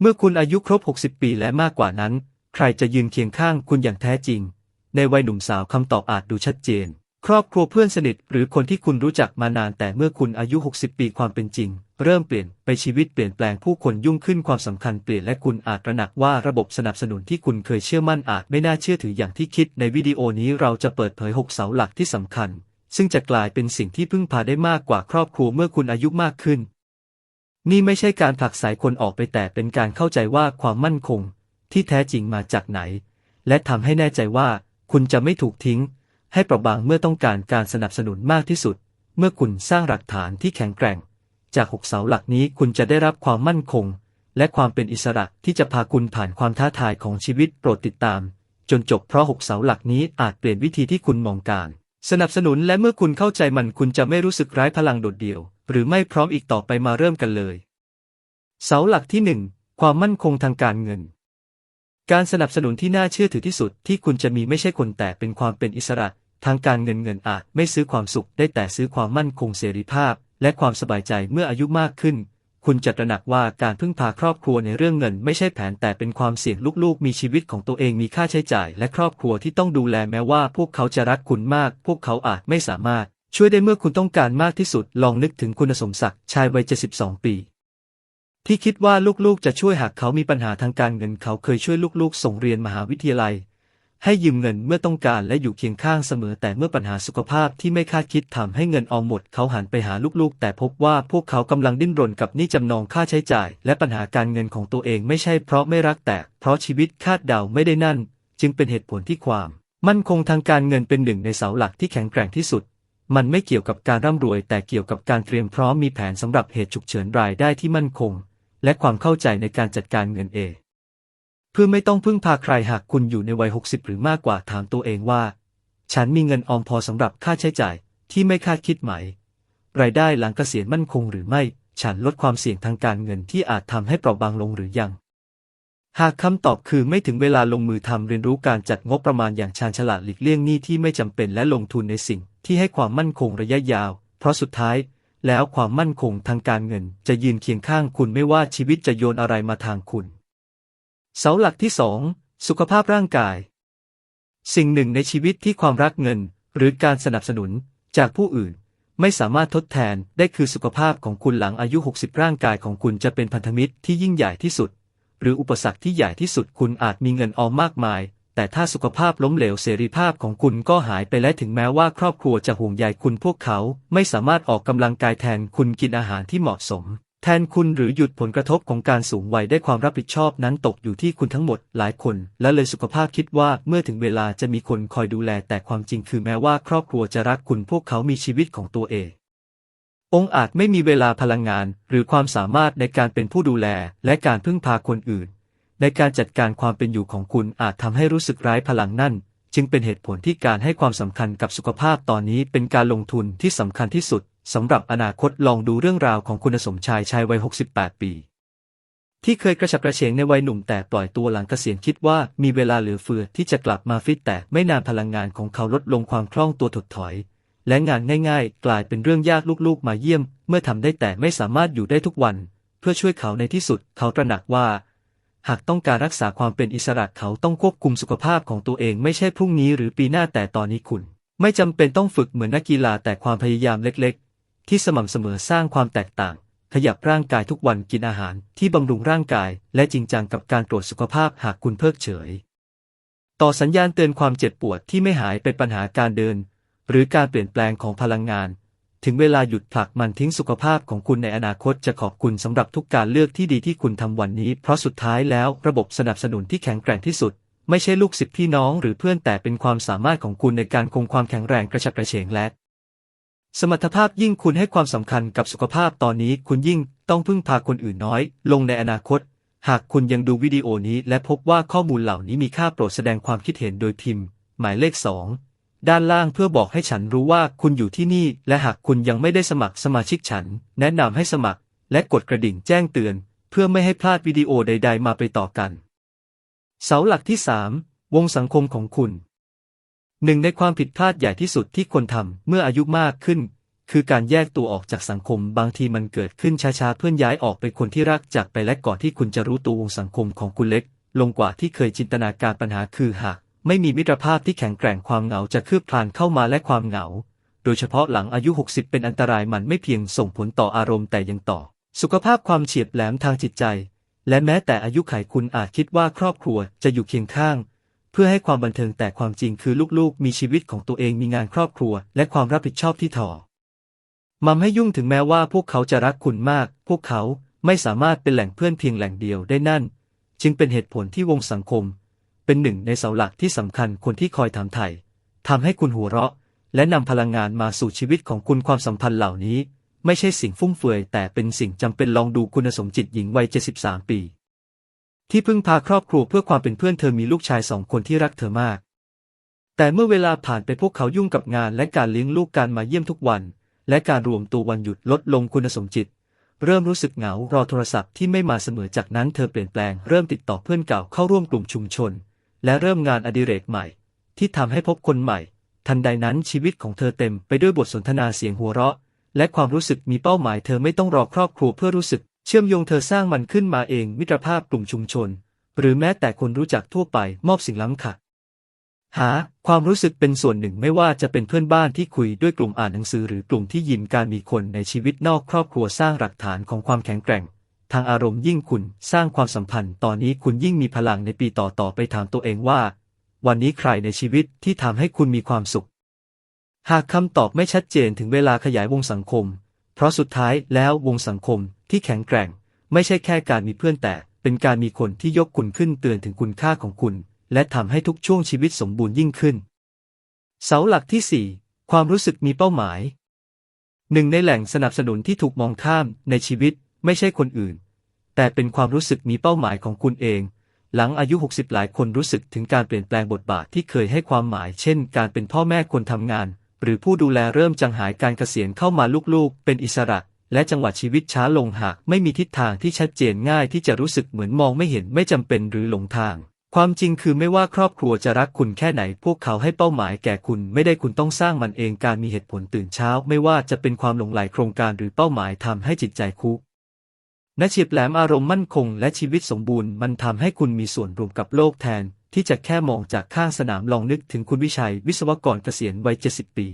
เมื่อคุณอายุครบ 60 ปีและมากกว่านั้น ใครจะยืนเคียงข้างคุณอย่างแท้จริง ในวัยหนุ่มสาวคำตอบอาจดูชัดเจน ครอบครัวเพื่อนสนิทหรือคนที่คุณรู้จักมานานแต่เมื่อคุณอายุ 60 ปีความเป็นจริง เริ่มเปลี่ยนไปชีวิตเปลี่ยนแปลงผู้คนยุ่งขึ้นความสำคัญเปลี่ยนและคุณอาจระหนักว่าระบบสนับสนุนที่คุณเคยเชื่อมั่นอาจไม่น่าเชื่อถืออย่างที่คิดในวิดีโอนี้เราจะเปิดเผย 6 เสาหลักที่สำคัญ ซึ่งจะกลายเป็นสิ่งที่พึ่งพาได้มากกว่าครอบครัวเมื่อคุณอายุมากขึ้น นี่ไม่ใช่การผลักสายคนออกไปแต่เป็นการเข้าใจว่าความมั่นคง ที่แท้จริงมาจากไหน และทำให้แน่ใจว่าคุณจะไม่ถูกทิ้ง ให้เปราะบางเมื่อต้องการการสนับสนุนมากที่สุด เมื่อคุณสร้างหลักฐานที่แข็งแกร่ง จากหกเสาหลักนี้คุณจะได้รับความมั่นคง และความเป็นอิสระที่จะพาคุณผ่านความท้าทายของชีวิตโปรดติดตาม จนจบเพราะหกเสาหลักนี้อาจเปลี่ยนวิธีที่คุณมองการ สนับสนุนและเมื่อคุณเข้าใจมันคุณจะไม่รู้สึกไร้พลังโดดเดี่ยว หรือไม่พร้อมอีกต่อไปมาเริ่มกันเลย เสาหลักที่หนึ่งความมั่นคงทางการเงิน การสนับสนุนที่น่าเชื่อถือที่สุดที่คุณจะมีไม่ใช่คนแต่เป็นความเป็นอิสระ ทางการเงินเงินอาจไม่ซื้อความสุขได้แต่ซื้อความมั่นคงเสรีภาพ และความสบายใจเมื่ออายุมากขึ้น คุณจะตระหนักว่าการพึ่งพาครอบครัวในเรื่องเงิน ไม่ใช่แผนแต่เป็นความเสี่ยงลูกๆ มีชีวิตของตัวเองมีค่าใช้จ่าย และครอบครัวที่ต้องดูแลแม้ว่า พวกเขาจะรักคุณมาก พวกเขาอาจไม่สามารถ ช่วยได้เมื่อคุณต้องการมากที่สุด ลองนึกถึงคุณสมศักดิ์ชายวัย72ปี ที่คิดว่าลูกๆจะช่วยหากเขามีปัญหาทางการเงินเขาเคยช่วยลูกๆ ส่งเรียนมหาวิทยาลัย ให้ยืมเงินเมื่อต้องการและอยู่เคียงข้างเสมอแต่เมื่อปัญหาสุขภาพที่ไม่คาดคิดทำให้เงินออมหมด เขาหันไปหาลูกๆ แต่พบว่าพวกเขากำลังดิ้นรนกับหนี้จำนองค่าใช้จ่าย และปัญหาการเงินของตัวเองไม่ใช่เพราะไม่รักแต่เพราะชีวิตคาดเดาไม่ได้นั่น จึงเป็นเหตุผลที่ความ มั่นคงทางการเงินเป็นหนึ่งในเสาหลักที่แข็งแกร่งที่สุดมันไม่เกี่ยวกับการร่ำรวย แต่เกี่ยวกับการเตรียมพร้อมมีแผนสำหรับเหตุฉุกเฉินรายได้ที่มั่นคง และความเข้าใจในการจัดการเงินเอง เพื่อไม่ต้องพึ่งพาใครหากคุณอยู่ในวัย 60 หรือมากกว่าถามตัวเองว่า ฉันมีเงินออมพอสำหรับค่าใช้จ่ายที่ไม่คาดคิดไหม รายได้หลังเกษียณมั่นคงหรือไม่ ฉันลดความเสี่ยงทางการเงินที่อาจทำให้เปราะบางลงหรือยัง หากคำตอบคือไม่ถึงเวลาลงมือทำเรียนรู้การจัดงบประมาณอย่างชาญฉลาดหลีกเลี่ยงหนี้ที่ไม่จำเป็นและลงทุนในสิ่งที่ให้ความมั่นคงระยะยาว เพราะสุดท้าย แล้วความมั่นคงทางการเงินจะยืนเคียงข้างคุณไม่ว่าชีวิตจะโยนอะไรมาทางคุณ เสาหลักที่สองสุขภาพร่างกาย สิ่งหนึ่งในชีวิตที่ความรักเงิน หรือการสนับสนุนจากผู้อื่น ไม่สามารถทดแทนได้คือสุขภาพของคุณหลังอายุ 60 ร่างกายของคุณจะเป็นพันธมิตรที่ยิ่งใหญ่ที่สุด หรืออุปสรรคที่ใหญ่ที่สุดคุณอาจมีเงินออมมากมาย แต่ถ้าสุขภาพล้มเหลวเสรีภาพของคุณก็หายไปและถึงแม้ว่าครอบครัวจะห่วงใยคุณพวกเขาไม่สามารถออกกำลังกายแทนคุณกินอาหารที่เหมาะสม แทนคุณหรือหยุดผลกระทบของการสูงวัยได้ความรับผิดชอบนั้นตกอยู่ที่คุณทั้งหมดหลายคน และเลยสุขภาพคิดว่าเมื่อถึงเวลาจะมีคนคอยดูแล แต่ความจริงคือแม้ว่าครอบครัวจะรักคุณพวกเขามีชีวิตของตัวเององค์อาจไม่มีเวลาพลังงาน หรือความสามารถในการเป็นผู้ดูแล และการพึ่งพาคนอื่น ในการจัดการความเป็นอยู่ของคุณอาจทำให้รู้สึกร้ายพลังนั่น จึงเป็นเหตุผลที่การให้ความสำคัญกับสุขภาพตอนนี้เป็นการลงทุนที่สำคัญที่สุดสำหรับอนาคตลองดูเรื่องราวของคุณสมชายชายวัย 68 ปี ที่เคยกระฉับกระเฉงในวัยหนุ่มแต่ปล่อยตัวหลังเกษียณคิดว่ามีเวลาเหลือเฟือที่จะกลับมาฟิตแต่ไม่นานพลังงานของเขาลดลงความคล่องตัวถดถอย และงานง่าย ๆ กลายเป็นเรื่องยากลูกๆ มาเยี่ยม เมื่อทำได้แต่ไม่สามารถอยู่ได้ทุกวัน เพื่อช่วยเขาในที่สุดเขาตระหนักว่า หากต้องการรักษาความเป็นอิสระเขาต้องควบคุมสุขภาพของตัวเองไม่ใช่พรุ่งนี้หรือปีหน้าแต่ตอนนี้คุณ ไม่จำเป็นต้องฝึกเหมือนนักกีฬาแต่ความพยายามเล็กๆ ที่สม่ำเสมอสร้างความแตกต่าง ขยับร่างกายทุกวันกินอาหารที่บำรุงร่างกาย และจริงจังกับการตรวจสุขภาพหากคุณเพิกเฉย ต่อสัญญาณเตือนความเจ็บปวดที่ไม่หายเป็นปัญหาการเดิน หรือการเปลี่ยนแปลงของพลังงาน ถึงเวลาหยุดผลักมันทิ้งสุขภาพของคุณในอนาคตจะขอบคุณสำหรับทุกการเลือกที่ดีที่คุณทำวันนี้ เพราะสุดท้ายแล้วระบบสนับสนุนที่แข็งแกร่งที่สุด ไม่ใช่ลูกศิษย์พี่น้องหรือเพื่อนแต่เป็นความสามารถของคุณในการคงความแข็งแรงกระฉับกระเฉงและ สมรรถภาพยิ่งคุณให้ความสำคัญกับสุขภาพตอนนี้คุณยิ่งต้องพึ่งพาคนอื่นน้อย ลงในอนาคต หากคุณยังดูวิดีโอนี้และพบว่าข้อมูลเหล่านี้มีค่าโปรดแสดงความคิดเห็นโดยพิมพ์ หมายเลขสอง ด้านล่างเพื่อบอกให้ฉันรู้ว่าคุณอยู่ที่นี่ และหากคุณยังไม่ได้สมัครสมาชิกฉัน แนะนำให้สมัคร และกดกระดิ่งแจ้งเตือน เพื่อไม่ให้พลาดวิดีโอใด ๆ มาไปต่อกัน เสาหลักที่สามวงสังคมของคุณ หนึ่งในความผิดพลาดใหญ่ที่สุดที่คนทำเมื่ออายุมากขึ้น คือการแยกตัวออกจากสังคมบางทีมันเกิดขึ้นช้าๆเพื่อนย้ายออกไปคนที่รักจากไปและก่อนที่คุณจะรู้ตัววงสังคมของคุณเล็ก ลงกว่าที่เคยจินตนาการปัญหาคือหาก ไม่มีมิตรภาพที่แข็งแกร่งความเหงาจะคืบคลานเข้ามาและความเหงา โดยเฉพาะหลังอายุ 60 เป็นอันตรายมันไม่เพียงส่งผลต่ออารมณ์แต่ยังต่อ สุขภาพความเฉียบแหลมทางจิตใจ และแม้แต่อายุไขคุณอาจคิดว่าครอบครัวจะอยู่เคียงข้าง เพื่อให้ความบันเทิงแต่ความจริงคือลูกๆ มีชีวิตของตัวเองมีงานครอบครัว และความรับผิดชอบที่ถ่อมัมให้ยุ่งถึงแม้ว่าพวกเขาจะรักคุณมาก พวกเขาไม่สามารถเป็นแหล่งเพื่อนเพียงแหล่งเดียวได้นั่น จึงเป็นเหตุผลที่วงสังคม เป็นหนึ่งในเสาหลักที่สำคัญคนที่คอยถามไถ่ทำให้คุณหัวเราะ และนำพลังงานมาสู่ชีวิตของคุณความสัมพันธ์เหล่านี้ ไม่ใช่สิ่งฟุ่มเฟือยแต่เป็นสิ่งจำเป็นลองดูคุณสมจิตหญิงวัย 73 ปี ที่พึ่งพาครอบครัวเพื่อความเป็นเพื่อนเธอมีลูกชายสองคนที่รักเธอมาก แต่เมื่อเวลาผ่านไปพวกเขายุ่งกับงานและการเลี้ยงลูกการมาเยี่ยมทุกวัน และการรวมตัววันหยุดลดลงคุณสมจิตเริ่มรู้สึกเหงารอโทรศัพท์ที่ไม่มาเสมอจากนั้นเธอเปลี่ยนแปลงเริ่มติดต่อเพื่อนเก่าเข้าร่วมกลุ่มชุมชน และเริ่มงานอดิเรกใหม่ ที่ทำให้พบคนใหม่ ทันใดนั้นชีวิตของเธอเต็มไปด้วยบทสนทนาเสียงหัวเราะ และความรู้สึกมีเป้าหมายเธอไม่ต้องรอครอบครัวเพื่อรู้สึก เชื่อมโยงเธอสร้างมันขึ้นมาเองมิตรภาพกลุ่มชุมชน หรือแม้แต่คนรู้จักทั่วไปมอบสิ่งล้ำค่าหาความรู้สึกเป็นส่วนหนึ่งไม่ว่าจะเป็นเพื่อนบ้านที่คุยด้วยกลุ่มอ่านหนังสือหรือกลุ่มที่ยิมการมีคนในชีวิตนอกครอบครัวสร้างหลักฐานของความแข็งแกร่ง ทางอารมณ์ยิ่งคุณสร้างความสัมพันธ์ ตอนนี้คุณยิ่งมีพลังในปีต่อๆไปถามตัวเองว่า วันนี้ใครในชีวิตที่ทำให้คุณมีความสุข หากคำตอบไม่ชัดเจนถึงเวลาขยายวงสังคม เพราะสุดท้ายแล้ววงสังคมที่แข็งแกร่ง ไม่ใช่แค่การมีเพื่อนแต่เป็นการมีคนที่ยกคุณขึ้นเตือนถึงคุณค่าของคุณ และทำให้ทุกช่วงชีวิตสมบูรณ์ยิ่งขึ้น เสาหลักที่ 4 ความรู้สึกมีเป้าหมายหนึ่งในแหล่งสนับสนุนที่ถูกมองข้ามในชีวิต ไม่ใช่คนอื่น แต่เป็นความรู้สึกมีเป้าหมายของคุณเอง หลังอายุ 60 หลายคนรู้สึกถึงการเปลี่ยนแปลงบทบาทที่เคยให้ความหมาย เช่น การเป็นพ่อแม่คนทำงาน หรือผู้ดูแลเริ่มจางหายการเกษียณเข้ามาลูกๆ เป็นอิสระ และจังหวะชีวิตช้าลงหากไม่มีทิศทางที่ชัดเจนง่ายที่จะรู้สึกเหมือนมองไม่เห็นไม่จำเป็นหรือหลงทางความจริงคือไม่ว่าครอบครัวจะรักคุณแค่ไหน พวกเขาให้เป้าหมายแก่คุณไม่ได้คุณต้องสร้างมันเองการมีเหตุผลตื่นเช้า ไม่ว่าจะเป็นความหลงไหลโครงการหรือเป้าหมายทำให้จิตใจคุก นเฉียบแหลมอารมณ์มั่นคงและชีวิตสมบูรณ์มันทำให้คุณมีส่วนรวมกับโลกแทน ที่จะแค่มองจากข้างสนามลองนึกถึงคุณวิชัยวิศวกรเกษียณวัย 70 ปี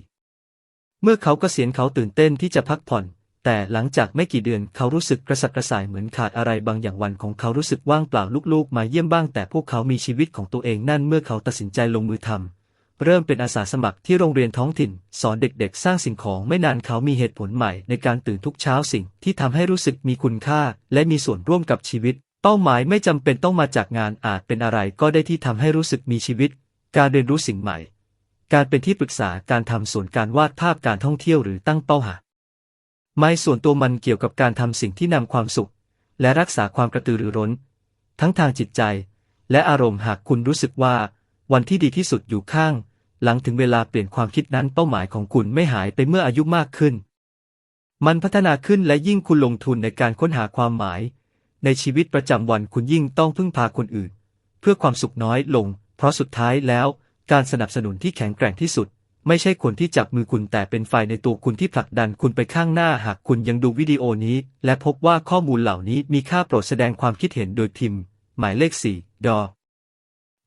เมื่อเขาเกษียณเขาตื่นเต้นที่จะพักผ่อน แต่หลังจากไม่กี่เดือนเขารู้สึกกระสับกระส่ายเหมือนขาดอะไรบางอย่างวันของเขารู้สึกว่างเปล่าลูกๆ มาเยี่ยมบ้างแต่พวกเขามีชีวิตของตัวเองนั่นเมื่อเขาตัดสินใจลงมือทำ เริ่มเป็นอาสาสมัครที่โรงเรียนท้องถิ่น สอนเด็กๆ สร้างสิ่งของไม่นานเขามีเหตุผลใหม่ในการตื่นทุกเช้าสิ่งที่ทำให้รู้สึกมีคุณค่า และมีส่วนร่วมกับชีวิต เป้าหมายไม่จำเป็นต้องมาจากงานอาจเป็นอะไรก็ได้ที่ทำให้รู้สึกมีชีวิต การเรียนรู้สิ่งใหม่ การเป็นที่ปรึกษาการทำส่วนการวาดภาพการท่องเที่ยวหรือตั้งเป้าหาไม่ส่วนตัวมันเกี่ยวกับการทำสิ่งที่นำความสุข และรักษาความกระตือรือร้น ทั้งทางจิตใจ และอารมณ์หากคุณรู้สึกว่า วันที่ดีที่สุดอยู่ข้าง หลังถึงเวลาเปลี่ยนความคิดนั้นเป้าหมายของคุณไม่หายไปเมื่ออายุมากขึ้น มันพัฒนาขึ้นและยิ่งคุณลงทุนในการค้นหาความหมาย ในชีวิตประจำวันคุณยิ่งต้องพึ่งพาคนอื่น เพื่อความสุขน้อยลง เพราะสุดท้ายแล้วการสนับสนุนที่แข็งแกร่งที่สุด ไม่ใช่คนที่จับมือคุณแต่เป็นไฟในตัวคุณที่ผลักดันคุณไปข้างหน้าหากคุณยังดูวิดีโอนี้ และพบว่าข้อมูลเหล่านี้มีค่าโปรดแสดงความคิดเห็นโดยพิมพ์ หมายเลข4ดอ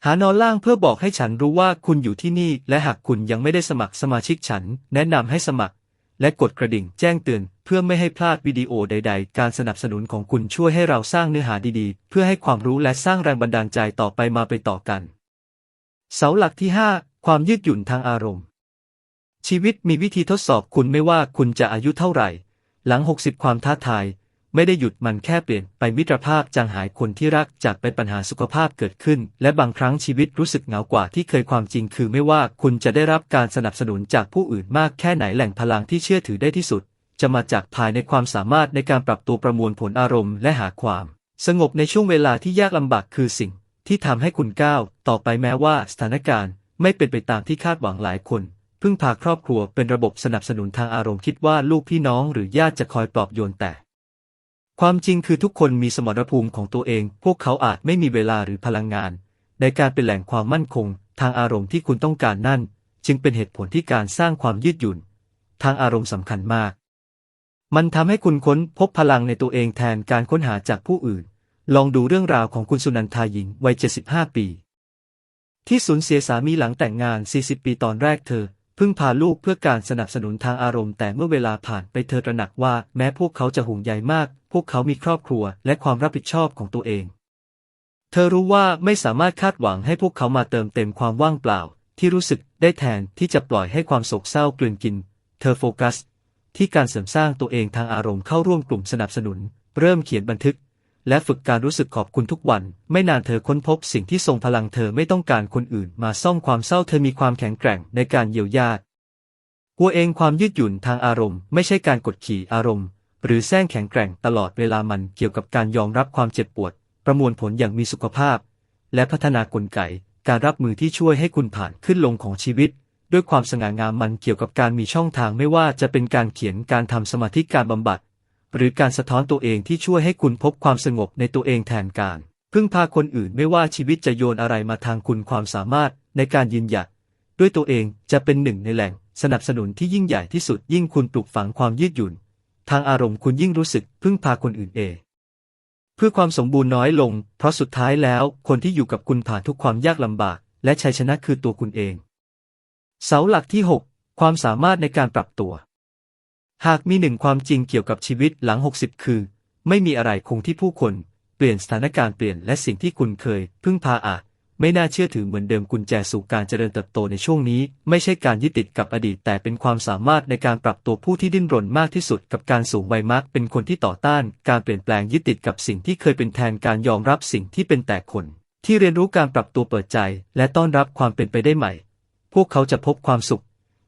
หานอนล่างเพื่อบอกให้ฉันรู้ว่าคุณอยู่ที่นี่ และหากคุณยังไม่ได้สมัครสมาชิกฉัน แนะนำให้สมัคร และกดกระดิ่งแจ้งเตือน เพื่อไม่ให้พลาดวิดีโอใด ๆ การสนับสนุนของคุณช่วยให้เราสร้างเนื้อหาดีๆ เพื่อให้ความรู้และสร้างแรงบันดาลใจต่อไปมาไปต่อกัน เสาหลักที่ 5 ความยืดหยุ่นทางอารมณ์ ชีวิตมีวิธีทดสอบคุณไม่ว่าคุณจะอายุเท่าไหร่ หลัง 60 ความท้าทาย ไม่ได้หยุดมันแค่เปลี่ยนไปมิตรภาพจางหายคนที่รักจากไปปัญหาสุขภาพเกิดขึ้น และบางครั้งชีวิตรู้สึกเหงากว่าที่เคยความจริงคือไม่ว่าคุณจะได้รับการสนับสนุนจากผู้อื่นมากแค่ไหนแหล่งพลังที่เชื่อถือได้ที่สุด จะมาจากภายในความสามารถในการปรับตัวประมวลผลอารมณ์และหาความ สงบในช่วงเวลาที่ยากลำบากคือสิ่ง ที่ทำให้คุณก้าวต่อไปแม้ว่าสถานการณ์ ไม่เป็นไปตามที่คาดหวังหลายคนพึ่งพาครอบครัวเป็นระบบสนับสนุนทางอารมณ์คิดว่าลูกพี่น้องหรือญาติจะคอยปลอบโยนแต่ ความจริงคือทุกคนมีสมรภูมิของตัวเอง พวกเขาอาจไม่มีเวลาหรือพลังงาน ในการเป็นแหล่งความมั่นคง ทางอารมณ์ที่คุณต้องการนั่น จึงเป็นเหตุผลที่การสร้างความยืดหยุ่น ทางอารมณ์สำคัญมาก มันทำให้คุณค้นพบพลังในตัวเองแทนการค้นหาจากผู้อื่น ลองดูเรื่องราวของคุณสุนันทาหญิงวัย 75 ปี ที่สูญเสียสามีหลังแต่งงาน 40 ปีตอนแรกเธอ พิ่งพาลูกเพื่อการสนับสนุนทางอารมณ์แต่เมื่อเวลาผ่านไปเธอตระหนักว่าแม้พวกเขาจะห่วงใยมาก พวกเขามีครอบครัวและความรับผิดชอบของตัวเอง เธอรู้ว่าไม่สามารถคาดหวังให้พวกเขามาเติมเต็มความว่างเปล่า ที่รู้สึกได้แทนที่จะปล่อยให้ความโศกเศร้ากลืนกิน เธอโฟกัส ที่การเสริมสร้างตัวเองทางอารมณ์เข้าร่วมกลุ่มสนับสนุน เริ่มเขียนบันทึก และฝึกการรู้สึกขอบคุณทุกวัน ไม่นานเธอค้นพบสิ่งที่ทรงพลังเธอไม่ต้องการคนอื่นมาซ่อมความเศร้าเธอมีความแข็งแกร่งในการเยียวยาตัวเองความยืดหยุ่นทางอารมณ์ไม่ใช่การกดขี่อารมณ์ หรือแซงแข็งแกร่งตลอดเวลามันเกี่ยวกับการยอมรับความเจ็บปวด ประมวลผลอย่างมีสุขภาพ และพัฒนากลไก การรับมือที่ช่วยให้คุณผ่านขึ้นลงของชีวิต ด้วยความสง่างามมันเกี่ยวกับการมีช่องทางไม่ว่าจะเป็นการเขียนการทำสมาธิการบำบัด หรือการสะท้อนตัวเองที่ช่วยให้คุณพบความสงบในตัวเองแทนการ พึ่งพาคนอื่นไม่ว่าชีวิตจะโยนอะไรมาทางคุณความสามารถในการยืนหยัดด้วยตัวเองจะเป็นหนึ่งในแหล่งสนับสนุนที่ยิ่งใหญ่ที่สุดยิ่งคุณปลูกฝังความยืดหยุ่น ทางอารมณ์คุณยิ่งรู้สึกพึ่งพาคนอื่นเอง เพื่อความสมบูรณ์น้อยลง เพราะสุดท้ายแล้วคนที่อยู่กับคุณผ่านทุกความยากลำบาก และชัยชนะคือตัวคุณเอง เสาหลักที่ 6 ความสามารถในการปรับตัว หากมีหนึ่งความจริงเกี่ยวกับชีวิตหลัง 60 คือ ไม่มีอะไรคงที่ผู้คนเปลี่ยนสถานการณ์เปลี่ยนและสิ่งที่คุณเคย พึ่งพาอาจไม่น่าเชื่อถือเหมือนเดิมกุญแจสู่การเจริญเติบโตในช่วงนี้ ไม่ใช่การยึดติดกับอดีต แต่เป็นความสามารถในการปรับตัวผู้ที่ดิ้นรนมากที่สุดกับการสูงวัยมักเป็นคนที่ต่อต้าน การเปลี่ยนแปลงยึดติดกับสิ่งที่เคยเป็นแทนการยอมรับสิ่งที่เป็นแต่คน ที่เรียนรู้การปรับตัวเปิดใจ และต้อนรับความเป็นไปได้ใหม่ พวกเขาจะพบความสุข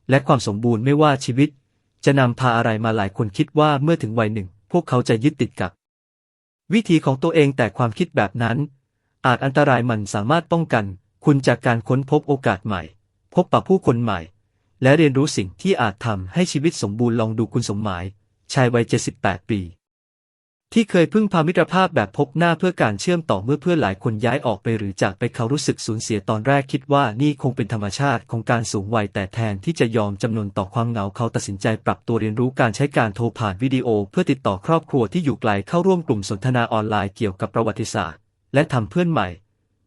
และความสมบูรณ์ไม่ว่าชีวิต จะนำพาอะไรมาหลายคนคิดว่าเมื่อถึงวัยหนึ่ง พวกเขาจะยึดติดกับ วิธีของตัวเองแต่ความคิดแบบนั้น อาจอันตรายมันสามารถป้องกัน คุณจากการค้นพบโอกาสใหม่ พบปะผู้คนใหม่ และเรียนรู้สิ่งที่อาจทำให้ชีวิตสมบูรณ์ลองดูคุณสมหมาย ชายวัย 78 ปี ที่เคยพึ่งพามิตรภาพแบบพบหน้าเพื่อการเชื่อมต่อเมื่อเพื่อนหลายคนย้ายออกไปหรือจากไปเขารู้สึกสูญเสียตอนแรกคิดว่านี่คงเป็นธรรมชาติของการสูงวัยแต่แทนที่จะยอมจำนนต่อความเหงาเขาตัดสินใจปรับตัวเรียนรู้การใช้การโทรผ่านวิดีโอ เพื่อติดต่อครอบครัวที่อยู่ไกลเข้าร่วมกลุ่มสนทนาออนไลน์เกี่ยวกับประวัติศาสตร์ และทำเพื่อนใหม่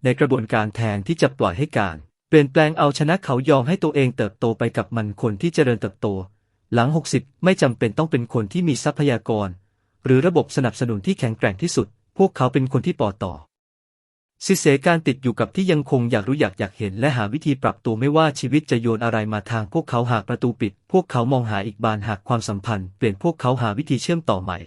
ในกระบวนการแทนที่จะปล่อยให้การ เปลี่ยนแปลงเอาชนะเขายอมให้ตัวเองเติบโตไปกับมันคนที่เจริญเติบโต หลัง 60 ไม่จำเป็นต้องเป็นคนที่มีทรัพยากร หรือระบบสนับสนุนที่แข็งแกร่งที่สุด พวกเขาเป็นคนที่ปอต่อ สิเสการติดอยู่กับที่ยังคงอยากรู้อยากอยากเห็นและหาวิธีปรับตัวไม่ว่าชีวิตจะโยนอะไรมาทางพวกเขาหากประตูปิด พวกเขามองหาอีกบานหากความสัมพันธ์เปลี่ยนพวกเขาหาวิธีเชื่อมต่อใหม่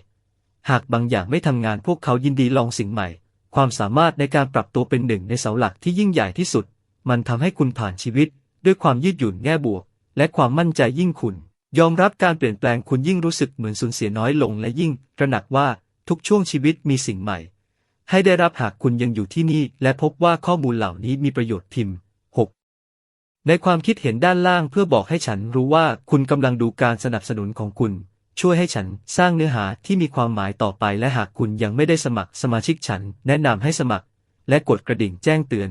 หากบางอย่างไม่ทำงานพวกเขายินดีลองสิ่งใหม่ ความสามารถในการปรับตัวเป็นหนึ่งในเสาหลักที่ยิ่งใหญ่ที่สุด มันทำให้คุณผ่านชีวิต ด้วยความยืดหยุ่นแง่บวก และความมั่นใจยิ่งคุณ ยอมรับการเปลี่ยนแปลงคุณยิ่งรู้สึกเหมือนสูญเสียน้อยลงและยิ่งตระหนักว่าทุกช่วงชีวิตมีสิ่งใหม่ ให้ได้รับหากคุณยังอยู่ที่นี่และพบว่าข้อมูลเหล่านี้มีประโยชน์พิมพ์ 6. ในความคิดเห็นด้านล่างเพื่อบอกให้ฉันรู้ว่าคุณกำลังดูการสนับสนุนของคุณ ช่วยให้ฉันสร้างเนื้อหาที่มีความหมายต่อไปและหากคุณยังไม่ได้สมัครสมาชิกฉัน แนะนำให้สมัคร และกดกระดิ่งแจ้งเตือน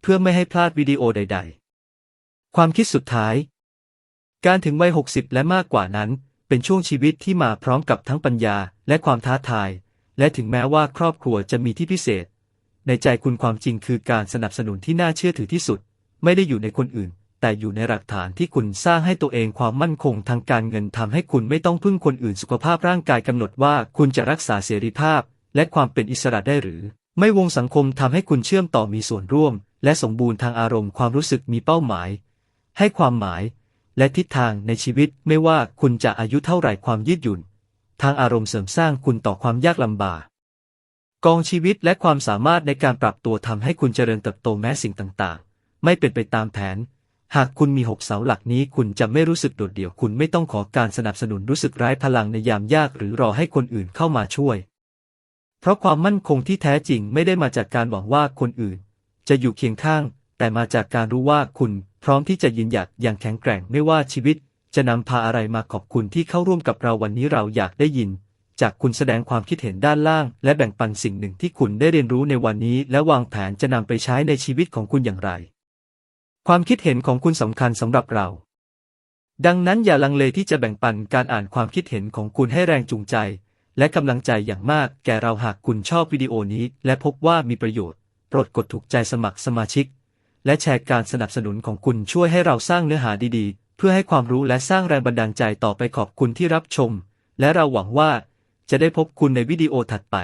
เพื่อไม่ให้พลาดวิดีโอใด ๆ ความคิดสุดท้าย การถึงวัย 60 และมากกว่านั้น เป็นช่วงชีวิตที่มาพร้อมกับทั้งปัญญาและความท้าทาย และถึงแม้ว่าครอบครัวจะมีที่พิเศษ ในใจคุณความจริงคือการสนับสนุนที่น่าเชื่อถือที่สุด ไม่ได้อยู่ในคนอื่น แต่อยู่ในหลักฐานที่คุณสร้างให้ตัวเองความมั่นคงทางการเงินทำให้คุณไม่ต้องพึ่งคนอื่นสุขภาพร่างกายกำหนดว่าคุณจะรักษาเสรีภาพ และความเป็นอิสระได้หรือ ไม่วงสังคมทำให้คุณเชื่อมต่อมีส่วนร่วม และสมบูรณ์ทางอารมณ์ความรู้สึกมีเป้าหมาย ให้ความหมาย และทิศทางในชีวิตไม่ว่าคุณจะอายุเท่าไหร่ความยืดหยุ่น ทางอารมณ์เสริมสร้างคุณต่อความยากลำบากกองชีวิตและความสามารถในการปรับตัวทำให้คุณเจริญเติบโตแม้สิ่งต่างๆ ไม่เป็นไปตามแผน หากคุณมีหกเสาหลักนี้คุณจะไม่รู้สึกโดดเดี่ยวคุณไม่ต้องขอการสนับสนุนรู้สึกไร้พลังในยามยากหรือรอให้คนอื่นเข้ามาช่วย เพราะความมั่นคงที่แท้จริงไม่ได้มาจากการหวังว่าคนอื่น จะอยู่เคียงข้าง แต่มาจากการรู้ว่าคุณพร้อมที่จะยืนหยัดอย่างแข็งแกร่งไม่ว่าชีวิต จะนำพาอะไรมาขอบคุณที่เข้าร่วมกับเราวันนี้เราอยากได้ยิน จากคุณแสดงความคิดเห็นด้านล่าง และแบ่งปันสิ่งหนึ่งที่คุณได้เรียนรู้ในวันนี้ และวางแผนจะนำไปใช้ในชีวิตของคุณอย่างไร ความคิดเห็นของคุณสำคัญสำหรับเราดังนั้นอย่าลังเลที่จะแบ่งปันการอ่านความคิดเห็นของคุณให้แรงจูงใจ และกำลังใจอย่างมากแก่เราหากคุณชอบวิดีโอนี้ และพบว่ามีประโยชน์ โปรดกดถูกใจสมัครสมาชิก และแชร์การสนับสนุนของคุณช่วยให้เราสร้างเนื้อหาดีๆ เพื่อให้ความรู้และสร้างแรงบันดาลใจต่อไปขอบคุณที่รับชม และเราหวังว่าจะได้พบคุณในวิดีโอถัดไป